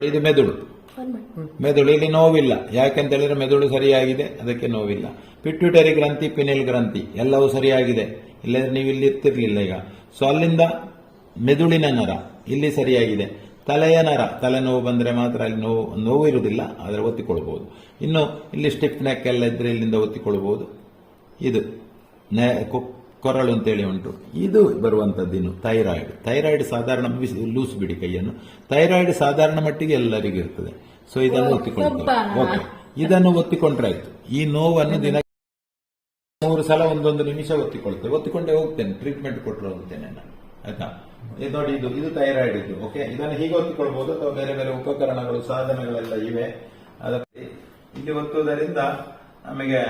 ಇದು ಮೆದುಳು. ಮೆದುಳು ಇಲ್ಲಿ ನೋವಿಲ್ಲ. ಯಾಕೆಂತ ಹೇಳಿದ್ರೆ ಮೆದುಳು ಸರಿಯಾಗಿದೆ ಅದಕ್ಕೆ ನೋವಿಲ್ಲ. ಪಿಟ್ಯೂಟರಿ ಗ್ರಂಥಿ ಪಿನಿಲ್ ಗ್ರಂಥಿ ಎಲ್ಲವೂ ಸರಿಯಾಗಿದೆ. ಇಲ್ಲದ್ರೆ ನೀವು ಇಲ್ಲಿ ಇರ್ತಿರ್ಲಿಲ್ಲ ಈಗ. ಸೊ ಅಲ್ಲಿಂದ ಮೆದುಳಿನ ನರ ಇಲ್ಲಿ ಸರಿಯಾಗಿದೆ. ತಲೆಯ ನರ ತಲೆನೋವು ಬಂದ್ರೆ ಮಾತ್ರ ಅಲ್ಲಿ ನೋವು ನೋವು ಇರುವುದಿಲ್ಲ ಆದರೆ ಒತ್ತಿಕೊಳ್ಬಹುದು ಇನ್ನು ಇಲ್ಲಿ ಸ್ಟಿಫ್ ನೆಕ್ ಎಲ್ಲ ಇದ್ರೆ ಇಲ್ಲಿಂದ ಒತ್ತಿಕೊಳ್ಬಹುದು ಇದು ನೆ- ಕೊರಳು ಅಂತೇಳಿ ಉಂಟು. ಇದು ಬರುವಂತದ್ದು ಇನ್ನು ಥೈರಾಯ್ಡ್. ಥೈರಾಯ್ಡ್ ಸಾಧಾರಣ ಲೂಸ್ ಬಿಡಿ ಕೈಯನ್ನು. ಥೈರಾಯ್ಡ್ ಸಾಧಾರಣ ಮಟ್ಟಿಗೆ ಎಲ್ಲರಿಗೂ ಇರ್ತದೆ. ಸೊ ಇದನ್ನು ಒತ್ತಿಕೊಳ್ತೇವೆ ಓಕೆ ಇದನ್ನು ಒತ್ತಿಕೊಂಡ್ರೆ ಆಯ್ತು. ಈ ನೋವನ್ನು ದಿನ ಮೂರು ಸಲ ಒಂದೊಂದು ನಿಮಿಷ ಒತ್ತಿಕೊಳ್ತೇವೆ ಒತ್ತಿಕೊಂಡೇ ಹೋಗ್ತೇನೆ. ಟ್ರೀಟ್ಮೆಂಟ್ ಕೊಟ್ಟರು ಹೋಗ್ತೇನೆ ನಾನು. ಆಯ್ತಾ? ಇದು ನೋಡಿ ಇದು ಇದು ಥೈರಾಯ್ಡ್ ಇದು. ಓಕೆ ಇದನ್ನು ಹೀಗೆ ಒತ್ತಿಕೊಳ್ಬಹುದು ಅಥವಾ ಬೇರೆ ಬೇರೆ ಉಪಕರಣಗಳು ಸಾಧನಗಳೆಲ್ಲ ಇವೆ. ಅದಕ್ಕೆ ಇಲ್ಲಿ ಒತ್ತುವುದರಿಂದ ನಮಗೆ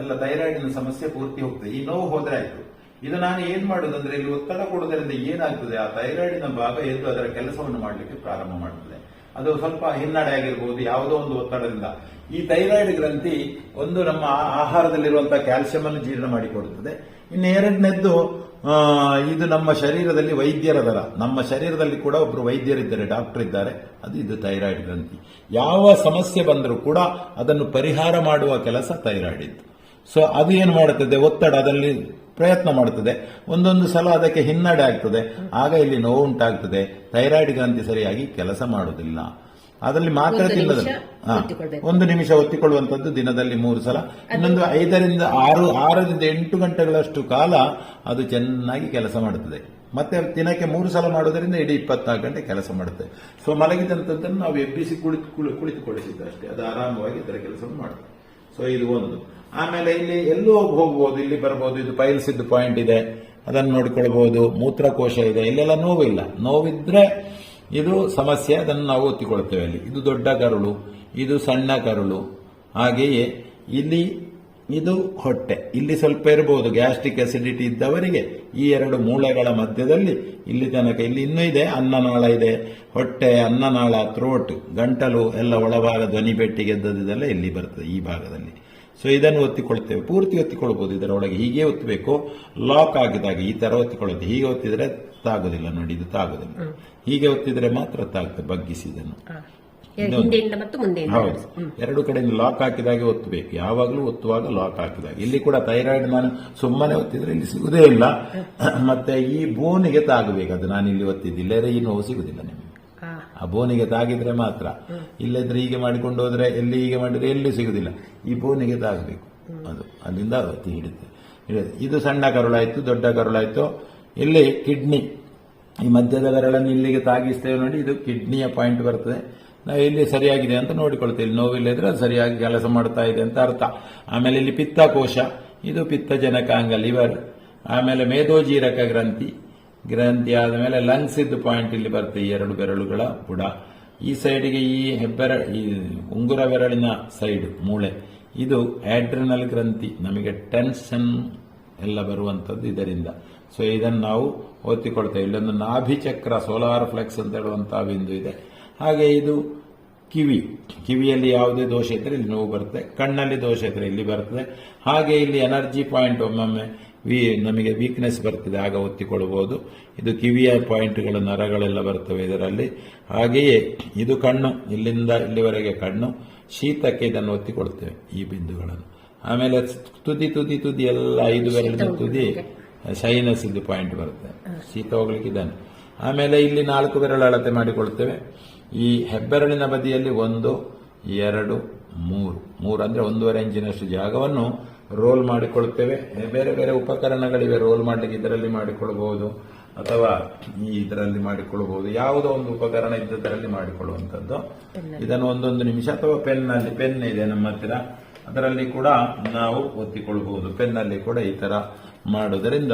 ಎಲ್ಲ ಥೈರಾಯ್ಡಿನ ಸಮಸ್ಯೆ ಪೂರ್ತಿ ಹೋಗ್ತದೆ. ಈ ನೋವು ಹೋದ್ರೆ ಆಯ್ತು. ಇದು ನಾನು ಏನ್ ಮಾಡುದಂದ್ರೆ ಇಲ್ಲಿ ಒತ್ತಡ ಕೊಡುವುದರಿಂದ ಏನಾಗ್ತದೆ? ಆ ಥೈರಾಯ್ಡಿನ ಭಾಗ ಎದ್ದು ಅದರ ಕೆಲಸವನ್ನು ಮಾಡಲಿಕ್ಕೆ ಪ್ರಾರಂಭ ಮಾಡ್ತದೆ. ಅದು ಸ್ವಲ್ಪ ಹಿನ್ನಡೆ ಆಗಿರ್ಬೋದು, ಯಾವುದೋ ಒಂದು ಒತ್ತಡದಿಂದ. ಈ ಥೈರಾಯ್ಡ್ ಗ್ರಂಥಿ ಒಂದು ನಮ್ಮ ಆಹಾರದಲ್ಲಿರುವಂತಹ ಕ್ಯಾಲ್ಸಿಯಂ ಅನ್ನು ಜೀರ್ಣ ಮಾಡಿಕೊಡುತ್ತದೆ. ಇನ್ನು ಎರಡನೇದ್ದು ಇದು ನಮ್ಮ ಶರೀರದಲ್ಲಿ ವೈದ್ಯರ ದರ. ನಮ್ಮ ಶರೀರದಲ್ಲಿ ಕೂಡ ಒಬ್ಬರು ವೈದ್ಯರಿದ್ದಾರೆ ಡಾಕ್ಟರ್ ಇದ್ದಾರೆ. ಅದು ಇದು ಥೈರಾಯ್ಡ್ ಗ್ರಂಥಿ. ಯಾವ ಸಮಸ್ಯೆ ಬಂದರೂ ಕೂಡ ಅದನ್ನು ಪರಿಹಾರ ಮಾಡುವ ಕೆಲಸ ಥೈರಾಯ್ಡ್ ಇತ್ತು ಸೊ ಅದು ಏನು ಮಾಡುತ್ತದೆ? ಒತ್ತಡ, ಅದರಲ್ಲಿ ಪ್ರಯತ್ನ ಮಾಡುತ್ತದೆ. ಒಂದೊಂದು ಸಲ ಅದಕ್ಕೆ ಹಿನ್ನಡೆ ಆಗ್ತದೆ. ಆಗ ಇಲ್ಲಿ ನೋವು ಉಂಟಾಗ್ತದೆ. ಥೈರಾಯ್ಡ್ ಗ್ರಂಥಿ ಸರಿಯಾಗಿ ಕೆಲಸ ಮಾಡುವುದಿಲ್ಲ. ಅದರಲ್ಲಿ ಮಾತ್ರ ಒಂದು ತಿನ್ನದ ನಿಮಿಷ ಹಾ. ಒಂದು ನಿಮಿಷ ಒತ್ತಿಕೊಳ್ಳುವಂತದ್ದು ದಿನದಲ್ಲಿ ಮೂರು ಸಲ. ಇನ್ನೊಂದು ಐದರಿಂದ ಆರು ಆರರಿಂದ ಎಂಟು ಗಂಟೆಗಳಷ್ಟು ಕಾಲ ಅದು ಚೆನ್ನಾಗಿ ಕೆಲಸ ಮಾಡುತ್ತದೆ. ಮತ್ತೆ ದಿನಕ್ಕೆ ಮೂರು ಸಲ ಮಾಡೋದರಿಂದ ಇಡೀ ಇಪ್ಪತ್ನಾಲ್ಕು ಗಂಟೆ ಕೆಲಸ ಮಾಡುತ್ತೆ. ಸೊ ಮಲಗಿದಂಥದ್ದನ್ನು ನಾವು ಎಬ್ಬಿಸಿ ಕುಳಿತು ಕುಳಿ- ಕುಳಿತುಕೊಳಿಸಿದ್ದು ಅಷ್ಟೇ ಅದು ಆರಾಮವಾಗಿ ಇದರ ಕೆಲಸವನ್ನು ಮಾಡುತ್ತೆ. ಸೊ ಇದು ಒಂದು. ಆಮೇಲೆ ಇಲ್ಲಿ ಎಲ್ಲೋ ಹೋಗ್ಬೋದು, ಇಲ್ಲಿ ಬರ್ಬೋದು, ಇದು ಪೈಲ್ಸ್ ಇದ್ದು ಪಾಯಿಂಟ್ ಇದೆ. ಅದನ್ನು ನೋಡಿಕೊಳ್ಬಹುದು ಮೂತ್ರಕೋಶ ಇದೆ. ಇಲ್ಲೆಲ್ಲ ನೋವಿಲ್ಲ. ನೋವಿದ್ರೆ ಇದು ಸಮಸ್ಯೆ, ಅದನ್ನು ನಾವು ಒತ್ತಿಕೊಳ್ತೇವೆ ಅಲ್ಲಿ. ಇದು ದೊಡ್ಡ ಕರುಳು, ಇದು ಸಣ್ಣ ಕರುಳು. ಹಾಗೆಯೇ ಇಲ್ಲಿ ಇದು ಹೊಟ್ಟೆ. ಇಲ್ಲಿ ಸ್ವಲ್ಪ ಇರಬಹುದು ಗ್ಯಾಸ್ಟ್ರಿಕ್ ಅಸಿಡಿಟಿ ಇದ್ದವರಿಗೆ ಈ ಎರಡು ಮೂಳೆಗಳ ಮಧ್ಯದಲ್ಲಿ ಇಲ್ಲಿ ತನಕ ಇಲ್ಲಿ ಇನ್ನೂ ಇದೆ, ಅನ್ನನಾಳ ಇದೆ. ಹೊಟ್ಟೆ, ಅನ್ನನಾಳ ಥ್ರೋಟ್ ಗಂಟಲು, ಎಲ್ಲ ಒಳಭಾಗ ಧ್ವನಿ ಪೆಟ್ಟಿಗೆ ಎದ್ದದೆಲ್ಲ ಇಲ್ಲಿ ಬರ್ತದೆ, ಈ ಭಾಗದಲ್ಲಿ. ಸೊ ಇದನ್ನು ಒತ್ತಿಕೊಳ್ತೇವೆ ಪೂರ್ತಿ ಒತ್ತಿಕೊಳ್ಬಹುದು ಇದರೊಳಗೆ ಹೀಗೆ ಒತ್ತಬೇಕು. ಲಾಕ್ ಆಗಿದಾಗ ಈ ತರ ಒತ್ತಿಕೊಳ್ಳುತ್ತೆ. ಹೀಗೆ ಒತ್ತಿದ್ರೆ ತಾಗುದಿಲ್ಲ ನೋಡಿ ಇದು ತಾಗುದಿಲ್ಲ. ಹೀಗೆ ಒತ್ತಿದ್ರೆ ಮಾತ್ರ ತಾಗುತ್ತೆ ಬಗ್ಗಿಸಿ ಇದನ್ನು. ಹೌದು. ಎರಡು ಕಡೆ ಲಾಕ್ ಹಾಕಿದಾಗೆ ಒತ್ತಬೇಕು. ಯಾವಾಗಲೂ ಒತ್ತುವಾಗ ಲಾಕ್ ಹಾಕಿದಾಗ. ಇಲ್ಲಿ ಕೂಡ ಥೈರಾಯ್ಡ್ ನಾನು ಸುಮ್ಮನೆ ಒತ್ತಿದ್ರೆ ಇಲ್ಲಿ ಸಿಗುದೇ ಇಲ್ಲ. ಮತ್ತೆ ಈ ಬೋನಿಗೆ ತಾಗಬೇಕು. ಅದು ನಾನು ಇಲ್ಲಿ ಒತ್ತಿದ್ದಿಲ್ಲ ಈ ನೋವು ಸಿಗುದಿಲ್ಲ ನಿಮಗೆ. ಆ ಬೋನಿಗೆ ತಾಗಿದ್ರೆ ಮಾತ್ರ. ಇಲ್ಲದ್ರೆ ಹೀಗೆ ಮಾಡಿಕೊಂಡು ಹೋದ್ರೆ ಎಲ್ಲಿ ಹೀಗೆ ಮಾಡಿದ್ರೆ ಎಲ್ಲಿ ಸಿಗುದಿಲ್ಲ. ಈ ಬೋನಿಗೆ ತಾಗಬೇಕು. ಅದು, ಅಲ್ಲಿಂದ ಒತ್ತಿ ಹಿಡಿದು. ಇದು ಸಣ್ಣ ಕರುಳಾಯ್ತು, ದೊಡ್ಡ ಕರುಳಾಯ್ತು. ಇಲ್ಲಿ ಕಿಡ್ನಿ. ಈ ಮಧ್ಯದ ಬೆರಳನ್ನು ಇಲ್ಲಿಗೆ ತಾಗಿಸ್ತೇವೆ ನೋಡಿ, ಇದು ಕಿಡ್ನಿಯ ಪಾಯಿಂಟ್ ಬರ್ತದೆ. ನಾವು ಇಲ್ಲಿ ಸರಿಯಾಗಿದೆ ಅಂತ ನೋಡಿಕೊಳ್ತೇವೆ. ಇಲ್ಲಿ ನೋವಿಲ್ಲದ್ರೆ ಅದು ಸರಿಯಾಗಿ ಕೆಲಸ ಮಾಡ್ತಾ ಇದೆ ಅಂತ ಅರ್ಥ. ಆಮೇಲೆ ಇಲ್ಲಿ ಪಿತ್ತಕೋಶ. ಇದು ಪಿತ್ತಜನಕಾಂಗ, ಲಿವರ್. ಆಮೇಲೆ ಮೇದೋಜೀರಕ ಗ್ರಂಥಿ. ಗ್ರಂಥಿ ಆದಮೇಲೆ ಲಂಗ್ಸ್ ಇದ್ದ ಪಾಯಿಂಟ್ ಇಲ್ಲಿ ಬರುತ್ತೆ ಈ ಎರಡು ಬೆರಳುಗಳ ಬುಡ ಈ ಸೈಡ್ಗೆ ಈ ಹೆಬ್ಬೆರ, ಈ ಉಂಗುರ ಬೆರಳಿನ ಸೈಡ್ ಮೂಳೆ. ಇದು ಆಡ್ರಿನಲ್ ಗ್ರಂಥಿ. ನಮಗೆ ಟೆನ್ಷನ್ ಎಲ್ಲ ಬರುವಂತದ್ದು ಇದರಿಂದ. ಸೊ ಇದನ್ನು ನಾವು ಒತ್ತಿಕೊಳ್ತೇವೆ. ಇಲ್ಲೊಂದು ನಾಭಿಚಕ್ರ ಸೋಲಾರ್ ಫ್ಲೆಕ್ಸ್ ಅಂತ ಹೇಳುವಂತಹ ಬಿಂದು ಇದೆ. ಹಾಗೆ ಇದು ಕಿವಿ. ಕಿವಿಯಲ್ಲಿ ಯಾವುದೇ ದೋಷ ಇದ್ರೆ ಇಲ್ಲಿ ನೋವು ಬರುತ್ತೆ. ಕಣ್ಣಲ್ಲಿ ದೋಷ ಇದ್ರೆ ಇಲ್ಲಿ ಬರ್ತದೆ. ಹಾಗೆ ಇಲ್ಲಿ ಎನರ್ಜಿ ಪಾಯಿಂಟ್ ಒಮ್ಮೊಮ್ಮೆ ವಿ ನಮಗೆ ವೀಕ್ನೆಸ್ ಬರ್ತದೆ ಆಗ ಒತ್ತಿಕೊಳ್ಳಬಹುದು. ಇದು ಕಿವಿಯ ಪಾಯಿಂಟ್ಗಳು ನರಗಳೆಲ್ಲ ಬರ್ತವೆ ಇದರಲ್ಲಿ. ಹಾಗೆಯೇ ಇದು ಕಣ್ಣು ಇಲ್ಲಿಂದ ಇಲ್ಲಿವರೆಗೆ ಕಣ್ಣು ಶೀತಕ್ಕೆ ಇದನ್ನು ಒತ್ತಿಕೊಳ್ತೇವೆ ಈ ಬಿಂದುಗಳನ್ನು. ಆಮೇಲೆ ತುದಿ ತುದಿ ತುದಿ ಎಲ್ಲ ಐದು ಬೆರಳಿನ ತುದಿ ಶೈನಸ್ ಇದು ಪಾಯಿಂಟ್ ಬರುತ್ತೆ. ಶೀತ ಹೋಗ್ಲಿಕ್ಕೆ ಇದನ್ನು. ಆಮೇಲೆ ಇಲ್ಲಿ ನಾಲ್ಕು ಬೆರಳು ಅಳತೆ ಮಾಡಿಕೊಳ್ತೇವೆ. ಈ ಹೆಬ್ಬೆರಳಿನ ಬದಿಯಲ್ಲಿ ಒಂದು ಎರಡು ಮೂರು. ಮೂರು ಅಂದ್ರೆ ಒಂದೂವರೆ ಇಂಚಿನಷ್ಟು ಜಾಗವನ್ನು ರೋಲ್ ಮಾಡಿಕೊಳ್ತೇವೆ. ಬೇರೆ ಬೇರೆ ಉಪಕರಣಗಳಿವೆ ರೋಲ್ ಮಾಡಲಿಕ್ಕೆ ಇದರಲ್ಲಿ ಮಾಡಿಕೊಳ್ಬಹುದು ಅಥವಾ ಈ ಇದರಲ್ಲಿ ಮಾಡಿಕೊಳ್ಳಬಹುದು ಯಾವುದೋ ಒಂದು ಉಪಕರಣ ಇದ್ದದರಲ್ಲಿ ಮಾಡಿಕೊಳ್ಳುವಂಥದ್ದು. ಇದನ್ನು ಒಂದೊಂದು ನಿಮಿಷ ಅಥವಾ ಪೆನ್ನಲ್ಲಿ ಪೆನ್ ಇದೆ ನಮ್ಮ ಹತ್ತಿರ. ಅದರಲ್ಲಿ ಕೂಡ ನಾವು ಒತ್ತಿಕೊಳ್ಳಬಹುದು ಪೆನ್ನಲ್ಲಿ ಕೂಡ ಈ ತರ ಮಾಡೋದರಿಂದ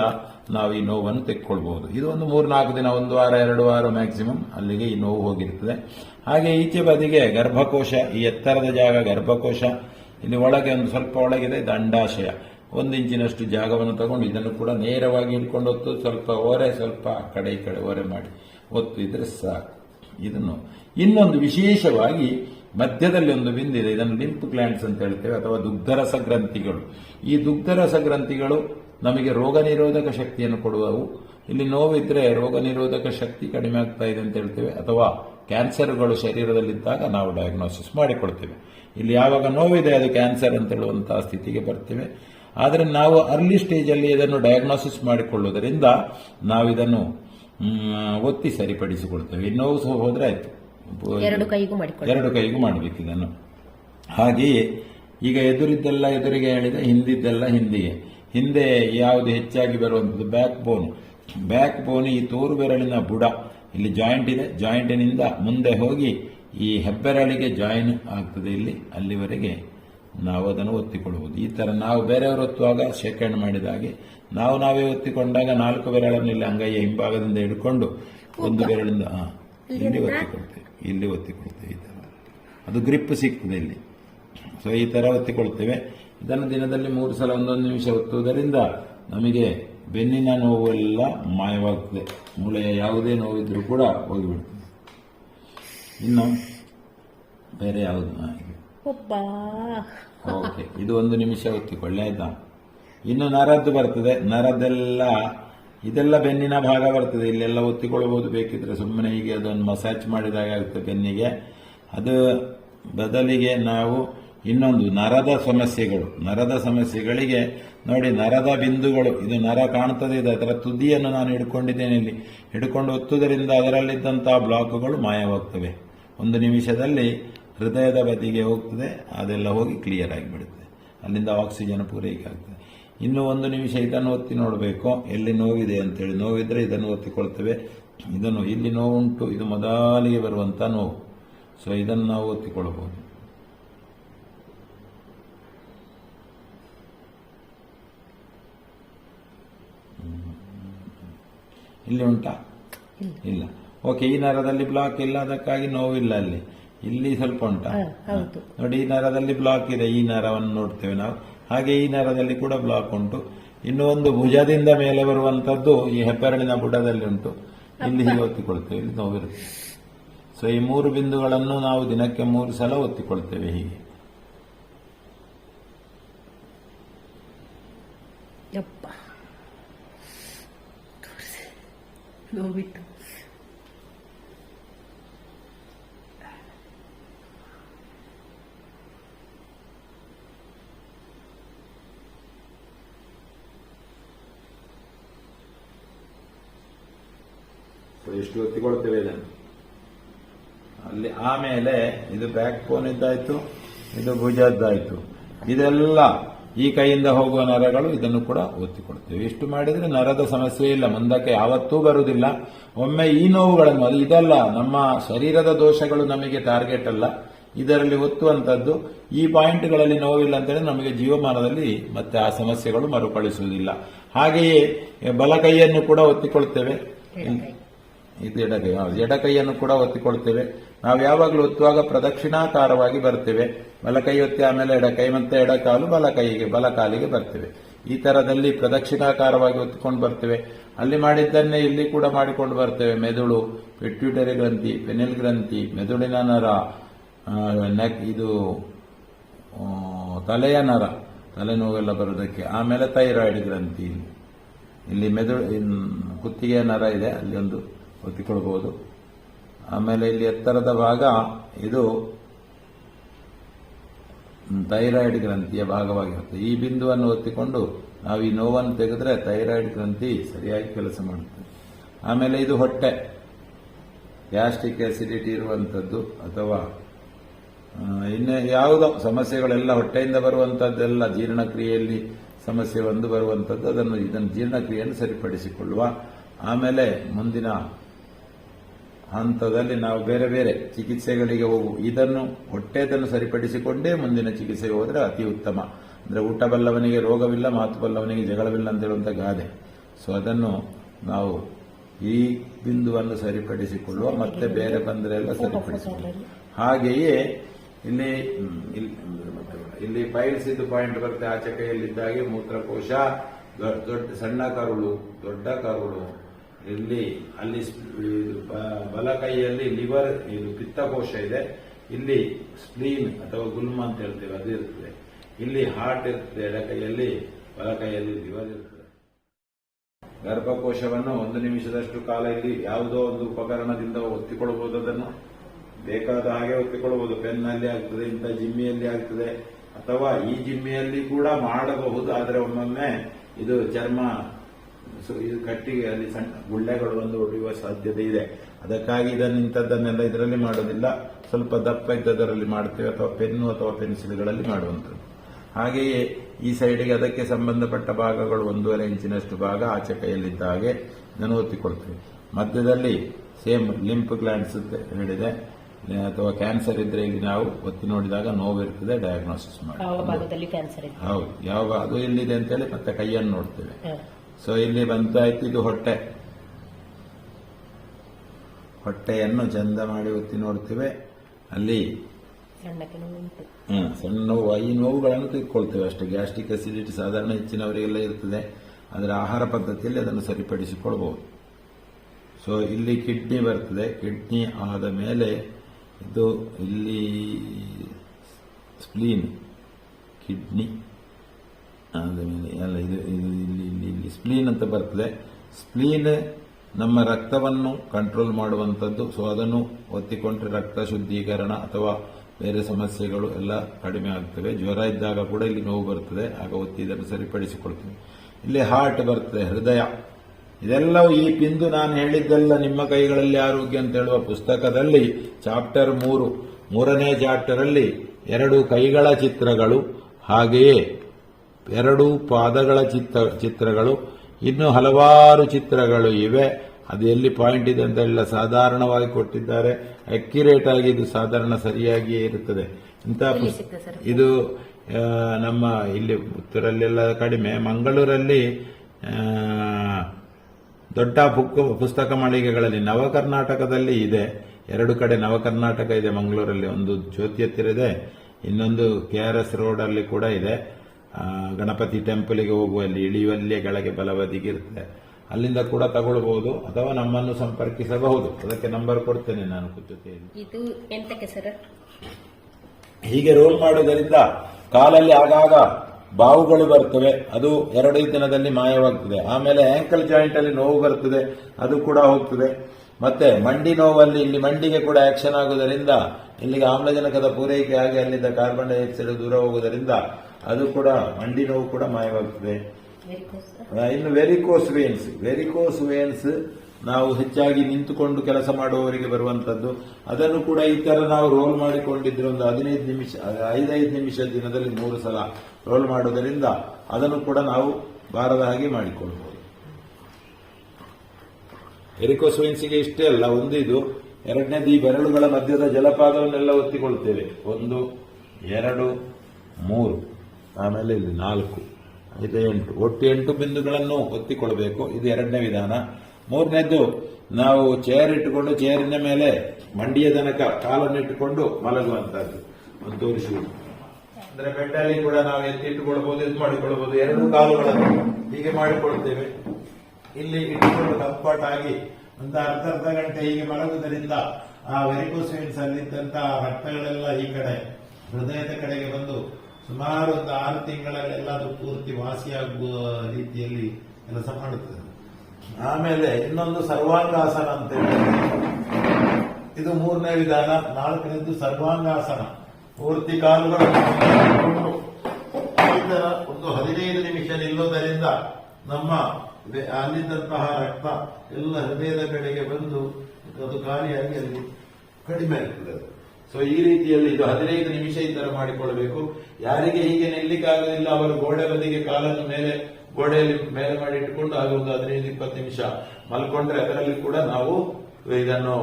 ನಾವು ಈ ನೋವನ್ನು ತೆಕ್ಕೊಳ್ಬಹುದು. ಇದು ಒಂದು ಮೂರ್ನಾಲ್ಕು ದಿನ, ಒಂದು ವಾರ, ಎರಡು ವಾರ ಮ್ಯಾಕ್ಸಿಮಮ್ ಅಲ್ಲಿಗೆ ಈ ನೋವು ಹೋಗಿರ್ತದೆ. ಹಾಗೆ ಈಚೆ ಬದಿಗೆ ಗರ್ಭಕೋಶ, ಈ ಎತ್ತರದ ಜಾಗ ಗರ್ಭಕೋಶ, ಇಲ್ಲಿ ಒಳಗೆ ಒಂದು ಸ್ವಲ್ಪ ಒಳಗಿದೆ ದಂಡಾಶಯ. ಒಂದು ಇಂಚಿನಷ್ಟು ಜಾಗವನ್ನು ತಗೊಂಡು ಇದನ್ನು ಕೂಡ ನೇರವಾಗಿ ಹಿಡ್ಕೊಂಡು ಹೊತ್ತು ಸ್ವಲ್ಪ ಓರೆ, ಸ್ವಲ್ಪ ಕಡೆ, ಈ ಕಡೆ ಓರೆ ಮಾಡಿ ಒತ್ತು ಇದ್ರೆ ಸಾಕು. ಇದನ್ನು ಇನ್ನೊಂದು ವಿಶೇಷವಾಗಿ ಮಧ್ಯದಲ್ಲಿ ಒಂದು ಬಿಂದಿದೆ. ಇದನ್ನು ಲಿಂಪ್ ಗ್ಲ್ಯಾಂಡ್ಸ್ ಅಂತ ಹೇಳ್ತೇವೆ, ಅಥವಾ ದುಗ್ಧರಸ ಗ್ರಂಥಿಗಳು ಈ ದುಗ್ಧರಸ ಗ್ರಂಥಿಗಳು ನಮಗೆ ರೋಗ ನಿರೋಧಕ ಶಕ್ತಿಯನ್ನು ಕೊಡುವವು. ಇಲ್ಲಿ ನೋವಿದ್ರೆ ರೋಗ ನಿರೋಧಕ ಶಕ್ತಿ ಕಡಿಮೆ ಆಗ್ತಾ ಇದೆ ಅಂತ ಹೇಳ್ತೇವೆ. ಅಥವಾ ಕ್ಯಾನ್ಸರ್ಗಳು ಶರೀರದಲ್ಲಿದ್ದಾಗ ನಾವು ಡಯಾಗ್ನೋಸಿಸ್ ಮಾಡಿಕೊಡ್ತೇವೆ ಇಲ್ಲಿ ಯಾವಾಗ ನೋವಿದೆ ಅದು ಕ್ಯಾನ್ಸರ್ ಅಂತ ಹೇಳುವಂತಹ ಸ್ಥಿತಿಗೆ ಬರ್ತೇವೆ. ಆದರೆ ನಾವು ಅರ್ಲಿ ಸ್ಟೇಜಲ್ಲಿ ಇದನ್ನು ಡಯಾಗ್ನೋಸಿಸ್ ಮಾಡಿಕೊಳ್ಳುವುದರಿಂದ ನಾವು ಇದನ್ನು ಒತ್ತಿ ಸರಿಪಡಿಸಿಕೊಳ್ತೇವೆ. ಈ ನೋವು ಸಹ ಹೋದ್ರೆ ಆಯ್ತು. ಎರಡು ಕೈಗೂ ಮಾಡಿಕೊಳ್ಳಿ ಎರಡು ಕೈಗೂ ಮಾಡಬೇಕು ಇದನ್ನು. ಹಾಗೆಯೇ ಈಗ ಎದುರಿದ್ದೆಲ್ಲ ಎದುರಿಗೆ ಹೇಳಿದೆ ಹಿಂದಿದ್ದೆಲ್ಲ ಹಿಂದಿಗೆ. ಹಿಂದೆ ಯಾವುದು ಹೆಚ್ಚಾಗಿ ಬರುವಂಥದ್ದು ಬ್ಯಾಕ್ ಬೋನ್ ಬ್ಯಾಕ್ ಬೋನ್ ಈ ತೋರು ಬೆರಳಿನ ಬುಡ. ಇಲ್ಲಿ ಜಾಯಿಂಟ್ ಇದೆ. ಜಾಯಿಂಟಿನಿಂದ ಮುಂದೆ ಹೋಗಿ ಈ ಹೆಬ್ಬೆರಳಿಗೆ ಜಾಯಿನ್ ಆಗ್ತದೆ ಇಲ್ಲಿ. ಅಲ್ಲಿವರೆಗೆ ನಾವು ಅದನ್ನು ಒತ್ತಿಕೊಳ್ಳುವುದು ಈ ಥರ ನಾವು ಬೇರೆಯವರು ಒತ್ತುವಾಗ ಶೇಖರಣೆ ಮಾಡಿದ ಹಾಗೆ ನಾವು ನಾವೇ ಒತ್ತಿಕೊಂಡಾಗ ನಾಲ್ಕು ಬೆರಳನ್ನು ಇಲ್ಲಿ ಅಂಗೈಯ ಹಿಂಭಾಗದಿಂದ ಹಿಡ್ಕೊಂಡು ಒಂದು ಬೆರಳಿಂದ ಹಾ, ಇಲ್ಲಿ ಒತ್ತಿಕೊಳ್ತೇವೆ. ಇಲ್ಲಿ ಒತ್ತಿಕೊಳ್ತೇವೆ ಈ ತರ. ಅದು ಗ್ರಿಪ್ ಸಿಗ್ತದೆ ಇಲ್ಲಿ. ಸೊ ಈ ಥರ ಒತ್ತಿಕೊಳ್ತೇವೆ. ಇದನ್ನು ದಿನದಲ್ಲಿ ಮೂರು ಸಲ ಒಂದೊಂದು ನಿಮಿಷ ಒತ್ತುವುದರಿಂದ ನಮಗೆ ಬೆನ್ನಿನ ನೋವೆಲ್ಲ ಮಾಯವಾಗ್ತದೆ. ಮೂಳೆಯ ಯಾವುದೇ ನೋವಿದ್ರೂ ಕೂಡ ಹೋಗಿಬಿಡ್ತದೆ ಇನ್ನು ಬೇರೆ ಯಾವುದು ಓಕೆ ಇದು ಒಂದು ನಿಮಿಷ ಒತ್ತಿಕೊಳ್ಳಿ ಆಯ್ತಾ? ಇನ್ನು ನರದ್ದು ಬರ್ತದೆ. ನರದೆಲ್ಲ ಇದೆಲ್ಲ ಬೆನ್ನಿನ ಭಾಗ ಬರ್ತದೆ. ಇಲ್ಲೆಲ್ಲ ಒತ್ತಿಕೊಳ್ಳಬಹುದು. ಬೇಕಿದ್ರೆ ಸುಮ್ಮನೆ ಹೀಗೆ ಅದೊಂದು ಮಸಾಜ್ ಮಾಡಿದಾಗ ಆಗುತ್ತೆ ಬೆನ್ನಿಗೆ. ಅದು ಬದಲಿಗೆ ನಾವು ಇನ್ನೊಂದು ನರದ ಸಮಸ್ಯೆಗಳು. ನರದ ಸಮಸ್ಯೆಗಳಿಗೆ ನೋಡಿ, ನರದ ಬಿಂದುಗಳು. ಇದು ನರ ಕಾಣ್ತದೆ, ಇದೆ ಅದರ ತುದಿಯನ್ನು ನಾನು ಹಿಡ್ಕೊಂಡಿದ್ದೇನೆ ಇಲ್ಲಿ. ಹಿಡ್ಕೊಂಡು ಒತ್ತುವುದರಿಂದ ಅದರಲ್ಲಿದ್ದಂಥ ಬ್ಲಾಕ್ಗಳು ಮಾಯವಾಗ್ತವೆ. ಒಂದು ನಿಮಿಷದಲ್ಲಿ ಹೃದಯದ ಬದಿಗೆ ಹೋಗ್ತದೆ, ಅದೆಲ್ಲ ಹೋಗಿ ಕ್ಲಿಯರ್ ಆಗಿಬಿಡುತ್ತೆ ಅಲ್ಲಿಂದ ಆಕ್ಸಿಜನ್ ಪೂರೈಕೆ ಆಗ್ತದೆ. ಇನ್ನು ಒಂದು ನಿಮಿಷ ಇದನ್ನು ಒತ್ತಿ ನೋಡಬೇಕು. ಎಲ್ಲಿ ನೋವಿದೆ ಅಂತೇಳಿ. ನೋವಿದ್ರೆ ಇದನ್ನು ಒತ್ತಿಕೊಳ್ತೇವೆ. ಇದನ್ನು ಇಲ್ಲಿ ನೋವುಂಟು, ಇದು ಮೊದಲಿಗೆ ಬರುವಂತ ನೋವು. ಸೊ ಇದನ್ನು ನಾವು ಒತ್ತಿಕೊಳ್ಳಬಹುದು. ಇಲ್ಲಿ ಉಂಟಾ? ಇಲ್ಲ. ಓಕೆ ಈ ನರದಲ್ಲಿ ಬ್ಲಾಕ್ ಇಲ್ಲ ಅದಕ್ಕಾಗಿ ನೋವಿಲ್ಲ ಅಲ್ಲಿ. ಇಲ್ಲಿ ಸ್ವಲ್ಪ ಉಂಟಾ? ನೋಡಿ ಈ ನರದಲ್ಲಿ ಬ್ಲಾಕ್ ಇದೆ. ಈ ನರವನ್ನು ನೋಡ್ತೇವೆ ನಾವು. ಹಾಗೆ ಈ ನರದಲ್ಲಿ ಕೂಡ ಬ್ಲಾಕ್ ಉಂಟು. ಇನ್ನು ಒಂದು ಭುಜದಿಂದ ಮೇಲೆ ಬರುವಂತದ್ದು ಈ ಹೆಬ್ಬೆರಳಿನ ಬುಡದಲ್ಲಿ ಉಂಟು. ಇಲ್ಲಿ ಹೀಗೆ ಒತ್ತಿಕೊಳ್ತೇವೆ. ಇಲ್ಲಿ ನೋವಿರುತ್ತೆ. ಸೊ ಈ ಮೂರು ಬಿಂದುಗಳನ್ನು ನಾವು ದಿನಕ್ಕೆ ಮೂರು ಸಲ ಒತ್ತಿಕೊಳ್ತೇವೆ ಹೀಗೆ. ಸೊ ಎಷ್ಟು ಹೊತ್ತಿಕೊಳ್ತೇವೆ ಇದನ್ನು ಅಲ್ಲಿ ಆಮೇಲೆ ಇದು ಬ್ಯಾಕ್ ಬೋನ್ ಇದ್ದಾಯ್ತು ಇದು ಭುಜದ್ದಾಯ್ತು. ಇದೆಲ್ಲ ಈ ಕೈಯಿಂದ ಹೋಗುವ ನರಗಳು ಇದನ್ನು ಕೂಡ ಒತ್ತಿಕೊಡ್ತೇವೆ ಇಷ್ಟು ಮಾಡಿದರೆ ನರದ ಸಮಸ್ಯೆ ಇಲ್ಲ, ಮುಂದಕ್ಕೆ ಯಾವತ್ತೂ ಬರುವುದಿಲ್ಲ. ಒಮ್ಮೆ ಈ ನೋವುಗಳನ್ನು ಅದು ಇದಲ್ಲ, ನಮ್ಮ ಶರೀರದ ದೋಷಗಳು ನಮಗೆ ಟಾರ್ಗೆಟ್ ಅಲ್ಲ. ಇದರಲ್ಲಿ ಒತ್ತುವಂಥದ್ದು, ಈ ಪಾಯಿಂಟ್ಗಳಲ್ಲಿ ನೋವಿಲ್ಲ ಅಂತೇಳಿ ನಮಗೆ ಜೀವಮಾನದಲ್ಲಿ ಮತ್ತೆ ಆ ಸಮಸ್ಯೆಗಳು ಮರುಕಳಿಸುವುದಿಲ್ಲ. ಹಾಗೆಯೇ ಬಲ ಕೈಯನ್ನು ಕೂಡ ಒತ್ತಿಕೊಳ್ತೇವೆ. ಇದು ಎಡಗೈ. ಎಡಕೈಯನ್ನು ಕೂಡ ಒತ್ತಿಕೊಳ್ತೇವೆ ನಾವು ಯಾವಾಗಲೂ ಒತ್ತುವಾಗ ಪ್ರದಕ್ಷಿಣಾಕಾರವಾಗಿ ಬರ್ತೇವೆ ಬಲಕೈ ಒತ್ತಿ ಆಮೇಲೆ ಎಡಕೈ, ಮತ್ತೆ ಎಡಕಾಲು ಬಲಕೈಗೆ, ಬಲಕಾಲಿಗೆ ಬರ್ತೇವೆ. ಈ ತರದಲ್ಲಿ ಪ್ರದಕ್ಷಿಣಾಕಾರವಾಗಿ ಒತ್ತಿಕೊಂಡು ಬರ್ತೇವೆ. ಅಲ್ಲಿ ಮಾಡಿದ್ದನ್ನೇ ಇಲ್ಲಿ ಕೂಡ ಮಾಡಿಕೊಂಡು ಬರ್ತೇವೆ. ಮೆದುಳು ಪಿಟ್ಯೂಟರಿ ಗ್ರಂಥಿ ಪೆನಿಲ್ ಗ್ರಂಥಿ, ಮೆದುಳಿನ ನರ ನೆಕ್ ಇದು ತಲೆಯ ನರ. ತಲೆನೋವೆಲ್ಲ ಬರೋದಕ್ಕೆ ಆಮೇಲೆ ಥೈರಾಯ್ಡ್ ಗ್ರಂಥಿ. ಇಲ್ಲಿ ಮೆದುಳು ಕುತ್ತಿಗೆಯ ನರ ಇದೆ. ಅಲ್ಲಿ ಒಂದು ಒತ್ತಿಕೊಳ್ಬಹುದು ಆಮೇಲೆ ಇಲ್ಲಿ ಎತ್ತರದ ಭಾಗ, ಇದು ಥೈರಾಯ್ಡ್ ಗ್ರಂಥಿಯ ಭಾಗವಾಗಿರುತ್ತೆ. ಈ ಬಿಂದುವನ್ನು ಒತ್ತಿಕೊಂಡು ನಾವು ಈ ನೋವನ್ನು ತೆಗೆದ್ರೆ ಥೈರಾಯ್ಡ್ ಗ್ರಂಥಿ ಸರಿಯಾಗಿ ಕೆಲಸ ಮಾಡುತ್ತೆ. ಆಮೇಲೆ ಇದು ಹೊಟ್ಟೆ. ಗ್ಯಾಸ್ಟ್ರಿಕ್ ಆಸಿಡಿಟಿ ಇರುವಂಥದ್ದು ಅಥವಾ ಇನ್ನು ಯಾವುದೋ ಸಮಸ್ಯೆಗಳೆಲ್ಲ ಹೊಟ್ಟೆಯಿಂದ ಬರುವಂಥದ್ದೆಲ್ಲ ಜೀರ್ಣಕ್ರಿಯೆಯಲ್ಲಿ ಸಮಸ್ಯೆ ಒಂದು ಬರುವಂತದ್ದು ಅದನ್ನು ಇದನ್ನು ಜೀರ್ಣಕ್ರಿಯೆಯನ್ನು ಸರಿಪಡಿಸಿಕೊಳ್ಳುವ. ಆಮೇಲೆ ಮುಂದಿನ ಹಂತದಲ್ಲಿ ನಾವು ಬೇರೆ ಬೇರೆ ಚಿಕಿತ್ಸೆಗಳಿಗೆ ಹೋಗು ಇದನ್ನು ಹೊಟ್ಟೆದನ್ನು ಸರಿಪಡಿಸಿಕೊಂಡೇ ಮುಂದಿನ ಚಿಕಿತ್ಸೆಗೆ ಹೋದರೆ ಅತಿ ಉತ್ತಮ. ಅಂದರೆ ಊಟ ಬಲ್ಲವನಿಗೆ ರೋಗವಿಲ್ಲ, ಮಾತು ಬಲ್ಲವನಿಗೆ ಜಗಳವಿಲ್ಲ ಅಂತ ಹೇಳುವಂತ ಗಾದೆ. ಸೊ ಅದನ್ನು ನಾವು ಈ ಬಿಂದುವನ್ನು ಸರಿಪಡಿಸಿಕೊಳ್ಳುವ, ಮತ್ತೆ ಬೇರೆ ಬಂದರೆ ಎಲ್ಲ ಸರಿಪಡಿಸಿಕೊಳ್ಳುವ. ಹಾಗೆಯೇ ಇಲ್ಲಿ ಇಲ್ಲಿ ಪೈಲ್ಸಿದ್ದು ಪಾಯಿಂಟ್ ಬರುತ್ತೆ. ಆಚೆ ಕೈಯಲ್ಲಿದ್ದಾಗೆ ಮೂತ್ರಕೋಶ ದೊಡ್ಡ, ಸಣ್ಣ ಕರುಳು, ದೊಡ್ಡ ಕರುಳು. ಇಲ್ಲಿ, ಅಲ್ಲಿ ಬಲ ಕೈಯಲ್ಲಿ ಲಿವರ್ ಇದು ಪಿತ್ತಕೋಶ ಇದೆ. ಇಲ್ಲಿ ಸ್ಪ್ಲೀನ್ ಅಥವಾ ಗುಲ್ಮ ಅಂತ ಹೇಳ್ತೇವೆ, ಅದು ಇರ್ತದೆ. ಇಲ್ಲಿ ಹಾರ್ಟ್ ಇರ್ತದೆ, ಎಡ ಕೈಯಲ್ಲಿ, ಬಲ ಲಿವರ್ ಇರ್ತದೆ. ಗರ್ಭಕೋಶವನ್ನು ಒಂದು ನಿಮಿಷದಷ್ಟು ಕಾಲ ಇಲ್ಲಿ ಯಾವುದೋ ಒಂದು ಉಪಕರಣದಿಂದ ಒತ್ತಿಕೊಳ್ಳಬಹುದು ಅದನ್ನು. ಬೇಕಾದ ಹಾಗೆ ಒತ್ತಿಕೊಳ್ಳಬಹುದು. ಪೆನ್ನಲ್ಲಿ ಆಗ್ತದೆ, ಇಂಥ ಜಿಮ್ಮಿಯಲ್ಲಿ ಆಗ್ತದೆ. ಅಥವಾ ಈ ಜಿಮ್ಮಿಯಲ್ಲಿ ಕೂಡ ಮಾಡಬಹುದು, ಆದರೆ ಒಮ್ಮೊಮ್ಮೆ ಇದು ಚರ್ಮ ಸೊ ಇದು ಕಟ್ಟಿಗೆ ಅಲ್ಲಿ ಸಣ್ಣ ಗುಳ್ಳೆಗಳು ಒಂದು ಒಡೆಯುವ ಸಾಧ್ಯತೆ ಇದೆ. ಅದಕ್ಕಾಗಿ ಇದನ್ನು ಇಂಥದ್ದನ್ನೆಲ್ಲ ಇದರಲ್ಲಿ ಮಾಡೋದಿಲ್ಲ ಸ್ವಲ್ಪ ದಪ್ಪ ಇದ್ದದರಲ್ಲಿ ಮಾಡ್ತೇವೆ ಅಥವಾ ಪೆನ್ನು ಅಥವಾ ಪೆನ್ಸಿಲ್ಗಳಲ್ಲಿ ಮಾಡುವಂಥದ್ದು. ಹಾಗೆಯೇ ಈ ಸೈಡಿಗೆ ಅದಕ್ಕೆ ಸಂಬಂಧಪಟ್ಟ ಭಾಗಗಳು ಒಂದೂವರೆ ಇಂಚಿನಷ್ಟು ಭಾಗ ಆಚೆ ಕೈಯಲ್ಲಿದ್ದ ಹಾಗೆ ನಾನು ಒತ್ತಿಕೊಳ್ತೇವೆ. ಮಧ್ಯದಲ್ಲಿ ಸೇಮ್ ಲಿಂಪ್ ಗ್ಲ್ಯಾಂಡ್ಸ್ ಅಂತ ಹೇಳಿದೆ. ಅಥವಾ ಕ್ಯಾನ್ಸರ್ ಇದ್ರೆ ಇಲ್ಲಿ ನಾವು ಒತ್ತಿ ನೋಡಿದಾಗ ನೋವಿರ್ತದೆ ಡಯಾಗ್ನೋಸಿಸ್ ಮಾಡಿ. ಹೌದು. ಯಾವ ಅದು ಎಲ್ಲಿದೆ ಅಂತೇಳಿ ಮತ್ತೆ ಕೈಯನ್ನು ನೋಡ್ತೇವೆ. ಸೊ ಇಲ್ಲಿ ಬಂತಾಯ್ತು ಇದು ಹೊಟ್ಟೆ. ಹೊಟ್ಟೆಯನ್ನು ಚಂದ ಮಾಡಿ ಒತ್ತಿ ನೋಡ್ತೇವೆ. ಅಲ್ಲಿ ಸಣ್ಣ ನೋವು ಈ ನೋವುಗಳನ್ನು ತೆಗೆದುಕೊಳ್ತೇವೆ ಅಷ್ಟೇ. ಗ್ಯಾಸ್ಟ್ರಿಕ್ ಅಸಿಡಿಟಿ ಸಾಧಾರಣ ಹೆಚ್ಚಿನವರಿಗೆಲ್ಲ ಇರ್ತದೆ. ಅದರ ಆಹಾರ ಪದ್ಧತಿಯಲ್ಲಿ ಅದನ್ನು ಸರಿಪಡಿಸಿಕೊಳ್ಬಹುದು. ಸೊ ಇಲ್ಲಿ ಕಿಡ್ನಿ ಬರ್ತದೆ. ಕಿಡ್ನಿ ಆದ ಮೇಲೆ ಇದು ಇಲ್ಲಿ ಸ್ಪ್ಲೀನ್ ಕಿಡ್ನಿ ಆದ ಮೇಲೆ ಅಲ್ಲ, ಇದು ಇದು ಇಲ್ಲಿ ಇಲ್ಲಿ ಇಲ್ಲಿ ಸ್ಪ್ಲೀನ್ ಅಂತ ಬರ್ತದೆ. ಸ್ಪ್ಲೀನ್ ನಮ್ಮ ರಕ್ತವನ್ನು ಕಂಟ್ರೋಲ್ ಮಾಡುವಂಥದ್ದು. ಸೊ ಅದನ್ನು ಒತ್ತಿಕೊಂಡ್ರೆ ರಕ್ತ ಶುದ್ಧೀಕರಣ ಅಥವಾ ಬೇರೆ ಸಮಸ್ಯೆಗಳು ಎಲ್ಲ ಕಡಿಮೆ ಆಗ್ತವೆ. ಜ್ವರ ಇದ್ದಾಗ ಕೂಡ ಇಲ್ಲಿ ನೋವು ಬರ್ತದೆ. ಆಗ ಒತ್ತಿ ಇದನ್ನು ಇಲ್ಲಿ ಹಾರ್ಟ್ ಬರ್ತದೆ, ಹೃದಯ. ಇದೆಲ್ಲವೂ ಈ ಪಿಂದು ನಾನು ಹೇಳಿದ್ದೆಲ್ಲ ನಿಮ್ಮ ಕೈಗಳಲ್ಲಿ ಆರೋಗ್ಯ ಅಂತ ಹೇಳುವ ಪುಸ್ತಕದಲ್ಲಿ ಚಾಪ್ಟರ್ ಮೂರು, ಮೂರನೇ ಚಾಪ್ಟರಲ್ಲಿ ಎರಡು ಕೈಗಳ ಚಿತ್ರಗಳು ಹಾಗೆಯೇ. ಎರಡು ಪಾದಗಳ ಚಿತ್ರ ಚಿತ್ರಗಳು ಇನ್ನು ಹಲವಾರು ಚಿತ್ರಗಳು ಇವೆ. ಅದು ಎಲ್ಲಿ ಪಾಯಿಂಟ್ ಇದೆ ಅಂತೆಲ್ಲ ಸಾಧಾರಣವಾಗಿ ಕೊಟ್ಟಿದ್ದಾರೆ. ಅಕ್ಯುರೇಟ್ ಆಗಿ ಇದು ಸಾಧಾರಣ ಸರಿಯಾಗಿಯೇ ಇರುತ್ತದೆ. ಇಂಥ ಇದು ನಮ್ಮ ಇಲ್ಲಿ ಪುತ್ತೂರಲ್ಲೆಲ್ಲ ಕಡಿಮೆ. ಮಂಗಳೂರಲ್ಲಿ ದೊಡ್ಡ ಬುಕ್ ಪುಸ್ತಕ ಮಳಿಗೆಗಳಲ್ಲಿ ನವಕರ್ನಾಟಕದಲ್ಲಿ ಇದೆ. ಎರಡು ಕಡೆ ನವಕರ್ನಾಟಕ ಇದೆ. ಮಂಗಳೂರಲ್ಲಿ ಒಂದು ಜ್ಯೋತಿ ಹತ್ತಿರ ಇದೆ. ಇನ್ನೊಂದು ಕೆ ಆರ್ ಎಸ್ ರೋಡ್ ಅಲ್ಲಿ ಕೂಡ ಇದೆ. ಗಣಪತಿ ಟೆಂಪಲಿಗೆ ಹೋಗುವಲ್ಲಿ ಇಳಿಯುವಲ್ಲೇ ಕೆಳಗೆ ಬಲಬದಿಗಿರುತ್ತೆ. ಅಲ್ಲಿಂದ ಕೂಡ ತಗೊಳ್ಬಹುದು ಅಥವಾ ನಮ್ಮನ್ನು ಸಂಪರ್ಕಿಸಬಹುದು. ಅದಕ್ಕೆ ನಂಬರ್ ಕೊಡ್ತೇನೆ ನಾನು ಜೊತೆಯಲ್ಲಿ ಇದು ಎಂತಕ್ಕೆ ಸರ್? ಹೀಗೆ ರೋಲ್ ಮಾಡುವುದರಿಂದ ಕಾಲಲ್ಲಿ ಆಗಾಗ ಬಾವುಗಳು ಬರ್ತವೆ ಅದು ಎರಡು ದಿನದಲ್ಲಿ ಮಾಯವಾಗ್ತದೆ. ಆಮೇಲೆ ಆಂಕಲ್ ಜಾಯಿಂಟ್ ಅಲ್ಲಿ ನೋವು ಬರ್ತದೆ ಅದು ಕೂಡ ಹೋಗ್ತದೆ. ಮತ್ತೆ ಮಂಡಿ ನೋವಲ್ಲಿ ಇಲ್ಲಿ ಮಂಡಿಗೆ ಕೂಡ ಆಕ್ಷನ್ ಆಗುವುದರಿಂದ ಇಲ್ಲಿಗೆ ಆಮ್ಲಜನಕದ ಪೂರೈಕೆ ಆಗಿ ಅಲ್ಲಿಂದ ಕಾರ್ಬನ್ ಡೈಆಕ್ಸೈಡ್ ದೂರ ಹೋಗುವುದರಿಂದ ಅದು ಕೂಡ ಮಂಡಿ ನೋವು ಕೂಡ ಮಾಯವಾಗ್ತದೆ. ಇನ್ನು ವೆರಿಕೋಸ್ ವೇನ್ಸ್ ವೆರಿಕೋಸ್ ವೇನ್ಸ್ ನಾವು ಹೆಚ್ಚಾಗಿ ನಿಂತುಕೊಂಡು ಕೆಲಸ ಮಾಡುವವರಿಗೆ ಬರುವಂತದ್ದು ಅದನ್ನು ಕೂಡ ಈ ತರ ನಾವು ರೋಲ್ ಮಾಡಿಕೊಂಡಿದ್ರೆ ಒಂದು ಹದಿನೈದು ನಿಮಿಷ ಐದೈದು ನಿಮಿಷ ದಿನದಲ್ಲಿ ಮೂರು ಸಲ ರೋಲ್ ಮಾಡುವುದರಿಂದ ಅದನ್ನು ಕೂಡ ನಾವು ಬಾರದ ಹಾಗೆ ಮಾಡಿಕೊಳ್ಬಹುದು ವೆರಿಕೋಸ್ ವೇನ್ಸ್ಗೆ ಇಷ್ಟೇ ಅಲ್ಲ ಒಂದು ಇದು ಎರಡನೇದು ಈ ಬೆರಳುಗಳ ಮಧ್ಯದ ಜಲಪಾತವನ್ನೆಲ್ಲ ಒತ್ತಿಕೊಳ್ತೇವೆ ಒಂದು ಎರಡು ಮೂರು. ಆಮೇಲೆ ಇಲ್ಲಿ ನಾಲ್ಕು, ಇದು ಎಂಟು. ಒಟ್ಟು ಎಂಟು ಬಿಂದುಗಳನ್ನು ಒತ್ತಿಕೊಳ್ಬೇಕು. ಇದು ಎರಡನೇ ವಿಧಾನ. ಮೂರನೇದ್ದು, ನಾವು ಚೇರ್ ಇಟ್ಟುಕೊಂಡು ಚೇರಿನ ಮೇಲೆ ಮಂಡಿಯ ತನಕ ಕಾಲನ್ನು ಇಟ್ಟುಕೊಂಡು ಮಲಗುವಂತದ್ದು ಒಂದು ತೋರಿಸಿ ಅಂದ್ರೆ ಬೆಡ್ಡಲ್ಲಿ ಕೂಡ ನಾವು ಎತ್ತಿ ಇಟ್ಟುಕೊಳ್ಬಹುದು ಇದು ಮಾಡಿಕೊಳ್ಬಹುದು ಎರಡು ಕಾಲುಗಳನ್ನು ಹೀಗೆ ಮಾಡಿಕೊಳ್ಳುತ್ತೇವೆ ಇಲ್ಲಿ ಇಟ್ಟುಕೊಂಡು ಕಂಫರ್ಟ್ ಆಗಿ ಒಂದು ಅರ್ಧ ಅರ್ಧ ಗಂಟೆ ಹೀಗೆ ಮಲಗುವುದರಿಂದ ಆ ವೆರಿಕೋಸ್ ಅಲ್ಲಿ ಅಲ್ಲಿದ್ದಂತಹ ರಕ್ತಗಳೆಲ್ಲ ಈ ಕಡೆ, ಹೃದಯದ ಕಡೆಗೆ ಬಂದು ಸುಮಾರು ಒಂದು ಆರು ತಿಂಗಳಲ್ಲಿ ಎಲ್ಲಾದರೂ ಪೂರ್ತಿ ವಾಸಿಯಾಗುವ ರೀತಿಯಲ್ಲಿ ಕೆಲಸ ಮಾಡುತ್ತದೆ. ಆಮೇಲೆ ಇನ್ನೊಂದು ಸರ್ವಾಂಗಾಸನ ಅಂತ ಇದು ಮೂರನೇ ವಿಧಾನ ನಾಲ್ಕನೇದು ಸರ್ವಾಂಗಾಸನ. ಪೂರ್ತಿ ಕಾಲುಗಳನ್ನು ಒಂದು ಹದಿನೈದು ನಿಮಿಷ ನಿಲ್ಲುವುದರಿಂದ ನಮ್ಮ ಅಲ್ಲಿದ್ದಂತಹ ರಕ್ತ ಎಲ್ಲ ಹೃದಯದ ಕಡೆಗೆ ಬಂದು ಅದು ಖಾಲಿಯಾಗಿ ಅಲ್ಲಿ ಕಡಿಮೆ ಆಗ್ತದೆ. ಸೊ ಈ ರೀತಿಯಲ್ಲಿ ಇದು ಹದಿನೈದು ನಿಮಿಷ ಈ ತರ ಮಾಡಿಕೊಳ್ಬೇಕು ಯಾರಿಗೆ ಹೀಗೆ ನಿಲ್ಲಿಕ್ಕಾಗಲಿಲ್ಲ ಅವರು ಗೋಡೆ ಬದಿಗೆ ಕಾಲನ್ನು ಮೇಲೆ, ಗೋಡೆಯಲ್ಲಿ ಮೇಲೆ ಮಾಡಿ ಇಟ್ಟುಕೊಂಡು ಆಗ ಒಂದು ಹದಿನೈದು, ಇಪ್ಪತ್ತು ನಿಮಿಷ ಮಲ್ಕೊಂಡ್ರೆ ಅದರಲ್ಲಿ ಕೂಡ ನಾವು ಇದನ್ನು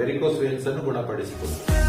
ವೆರಿಕೋಸ್ ವೇನ್ಸ್ ಅನ್ನು ಗುಣಪಡಿಸಿಕೊಳ್ಳುತ್ತೇವೆ.